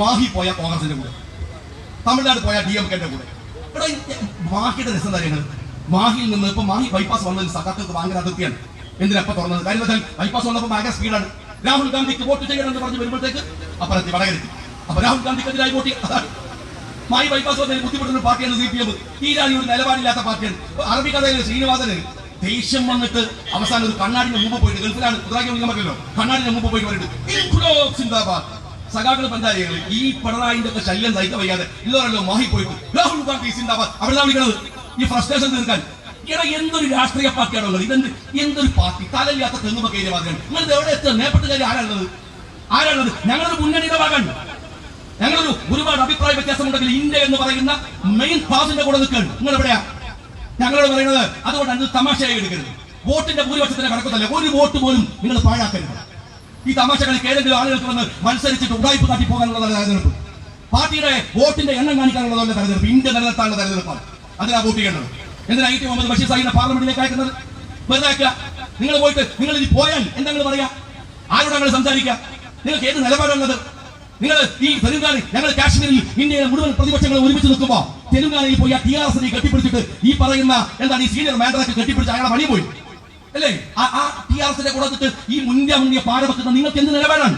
മാഹി പോയ കോൺഗ്രസിന്റെ കൂടെ. തമിഴ്നാട് പോയ ഡി എം കെന്റെ കൂടെ. മാഹിയുടെ രസം കാര്യങ്ങൾ മാഹിയിൽ നിന്ന് ഇപ്പൊ മാഹി ബൈപ്പാസ് വന്നതിന് സഖാക്കൾക്ക് ഭയങ്കര അതിർത്തിയാണ്. എന്തിനാ ഇപ്പൊ തുറന്നത്? കാര്യം ബൈപ്പാസ് വന്നപ്പോൾ ഭയങ്കര സ്പീഡാണ് രാഹുൽ ഗാന്ധിക്ക് വോട്ട് ചെയ്യണമെന്ന് പറഞ്ഞ് വരുമ്പോഴത്തേക്ക് അപ്പുറത്തി വടകരത്തി അപ്പൊ രാഹുൽ ഗാന്ധിക്കെതിരായി വോട്ട് ചെയ്യാം. മായി ബൈപ്പാസ് വന്നതിന് ബുദ്ധിമുട്ടുന്ന പാർട്ടിയാണ് സി പി എം തീരാനി ഒരു നിലപാടില്ലാത്ത പാർട്ടിയാണ്. അറബി കഥയിലെ ശ്രീനിവാസന് ദേഷ്യം വന്നിട്ട് അവസാനം ഒരു കണ്ണാടിന്റെ മുമ്പ് പോയിട്ട് ഗൾഫിലാണ്. പറ്റില്ലല്ലോ. കണ്ണാടിന്റെ മുമ്പ് പോയിട്ട് പറഞ്ഞിട്ട് "ഇൻക്ലാബ് സിന്ദാബാദ് സഖാക്കൾ പഞ്ചായത്തുകൾ ഈ പിണറായിന്റെ ഒക്കെ ശല്യം സഹിക്കാൻ വയ്യാതെ ഇല്ലല്ലോ മാഹി പോയിട്ട് രാഹുൽ ഗാന്ധി സിന്ദാബാദ്. അവിടെ വിളിക്കണത്. ഈ ഫ്രസ്ട്രേഷൻ തീർക്കാൻ. എന്തൊരു രാഷ്ട്രീയ പാർട്ടിയാണ് ഉള്ളത്? ഇതെന്ത് എന്തൊരു പാർട്ടി? തലയില്ലാത്ത തെങ്ങുമൊക്കെ കയറിയ മാതിരിയാണ് നിങ്ങളിത് എവിടെ എത്തുക? മേപ്പെട്ടുകാരി ആരാണുള്ളത് ആരാണുള്ളത് ഞങ്ങളൊരു മുന്നണിയുടെ ഭാഗമാണ് ഞങ്ങളൊരു ഒരുപാട് അഭിപ്രായ വ്യത്യാസമുണ്ടെങ്കിൽ ഇന്ത്യ എന്ന് പറയുന്ന മെയിൻ പാസിന്റെ കൂടെ നിൽക്കുകയാണ്. നിങ്ങൾ എവിടെയാ ഞങ്ങളോട് പറയുന്നത് അതുകൊണ്ടാണ് ഇത് തമാശയായി എടുക്കരുത്. വോട്ടിന്റെ ഭൂരിപക്ഷത്തിന്റെ കണക്കത്തല്ല ഒരു വോട്ട് പോലും നിങ്ങൾ പാഴാക്കരുത്. ഈ തമാശ കളിക്ക് ഏതെങ്കിലും ആളുകൾക്ക് വന്ന് മത്സരിച്ചിട്ട് ഉടായ്പ കാട്ടി പോകാനുള്ള തെരഞ്ഞെടുപ്പ്. പാർട്ടിയുടെ വോട്ടിന്റെ എണ്ണം കാണിക്കാനുള്ളതല്ല തെരഞ്ഞെടുപ്പ്. ഇന്ത്യ നിലനിർത്താനുള്ള തെരഞ്ഞെടുപ്പാണ്. അതിനാ വോട്ട് ചെയ്യേണ്ടത്. എന്തിനാ ടി മുഹമ്മദ് ബഷീർ സാഹിബിനെ പാർലമെന്റിലേക്ക് അയക്കുന്നത്? വെറുതെ നിങ്ങൾ പോയിട്ട് നിങ്ങൾ ഇനി പോയാൽ എന്താ നിങ്ങൾ പറയാ? ആരോട് നിങ്ങൾ സംസാരിക്കുക? നിങ്ങൾക്ക് ഏത് നിലപാടാണുള്ളത് നിങ്ങൾ ഈ തെലുങ്കാന ഞങ്ങൾ കാശ്മീരിൽ ഇന്ത്യയിലെ മുഴുവൻ പ്രതിപക്ഷങ്ങൾ ഒരുമിച്ച് നിൽക്കുമ്പോൾ തെലുങ്കാനയിൽ പോയി ആ ടി ആർ എസിനെ കെട്ടിപ്പിടിച്ചിട്ട് ഈ പറയുന്ന എന്താണ് ഈ സീനിയർ മാൻഡറൊക്കെ കെട്ടിപ്പിടിച്ച് അയാളെ പണി പോയി. അല്ലേ? ആ ടി ആർ എസിന്റെ കൂടെ ഈ മുന്തിയ മുന്തിയ പാരപക്ഷത്തെ നിങ്ങൾക്ക് എന്ത് നിലപാടാണ്?